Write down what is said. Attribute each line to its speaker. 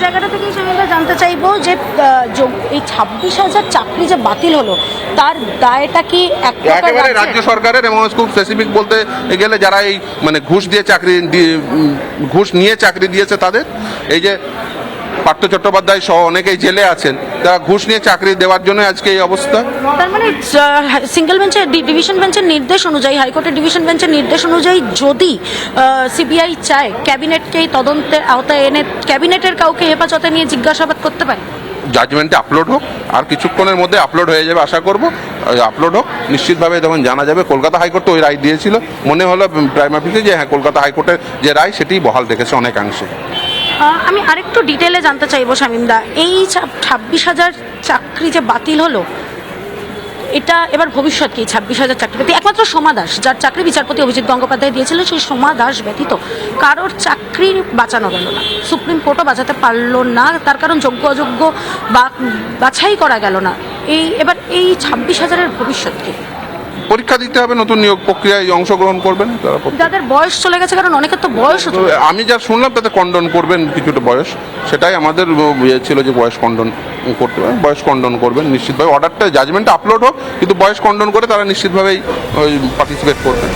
Speaker 1: জায়গাটা থেকে আমি আমরা জানতে চাইব যে এই ছাব্বিশ হাজার চাকরি যে বাতিল হলো তার দায়টা কি
Speaker 2: একেবারে রাজ্য? সরকারের এবং খুব স্পেসিফিক বলতে গেলে যারা এই মানে ঘুষ দিয়ে চাকরি দিয়ে- ঘুষ নিয়ে চাকরি দিয়েছে তাদের এই যে পার্থ চট্টোপাধ্যায় সহ অনেকেই জেলে আছেন। তারা ঘুষ নিয়ে চাকরি দেওয়ার জন্য আজকে এই অবস্থা।
Speaker 1: তার মানে সিঙ্গেল বেঞ্চের ডিভিশন বেঞ্চের নির্দেশ অনুযায়ী হাইকোর্টের ডিভিশন বেঞ্চের নির্দেশ অনুযায়ী যদি সিবিআই চায় ক্যাবিনেটকেই তদন্তের আওতায় এনে ক্যাবিনেটের কাউকে হেফাজতে নিয়ে জিজ্ঞাসাবাদ করতে পারে?
Speaker 2: জাজমেন্টে আপলোড হোক আর কিছুক্ষণের মধ্যে আপলোড হয়ে যাবে আশা করব। আপলোড হোক নিশ্চিতভাবে যখন জানা যাবে। কলকাতা হাইকোর্ট তো ওই রায় দিয়েছিল। মনে হলো প্রাইম অফিসে যে হ্যাঁ কলকাতা হাইকোর্টের যে রায় সেটি বহাল রেখেছে অনেকাংশে।
Speaker 1: আমি আরেকটু ডিটেলে জানতে চাইব শামিমদা এই ছাব্বিশ হাজার চাকরি যে বাতিল হলো, এটা এবার ভবিষ্যৎ কি? ছাব্বিশ হাজার চাকরি একমাত্র সোমা দাস, যার চাকরি বিচারপতি অভিজিৎ গঙ্গোপাধ্যায় দিয়েছিল, সেই সোমা দাস ব্যতীত কারোর চাকরি বাঁচানো গেল না। সুপ্রিম কোর্টও বাঁচাতে পারল না, তার কারণ যোগ্য অযোগ্য বা বাছাই করা গেল না। এই এবার এই ছাব্বিশ হাজারের ভবিষ্যৎ কি?
Speaker 2: পরীক্ষা দিতে হবে নতুন নিয়োগ প্রক্রিয়ায় অংশগ্রহণ করবেন তারা
Speaker 1: যাদের বয়স চলে গেছে কারণ অনেকের তো বয়স
Speaker 2: আমি যা শুনলাম তাতে কন্ডন করবেন কিছুটা বয়স। সেটাই আমাদের ইয়ে ছিল যে বয়স কন্ডন করতে হবে বয়স কন্ডন করবেন নিশ্চিতভাবে। অর্ডারটা জাজমেন্টটা আপলোড হোক কিন্তু বয়স কন্ডন করে তারা নিশ্চিতভাবেই ওই পার্টিসিপেট করবেন।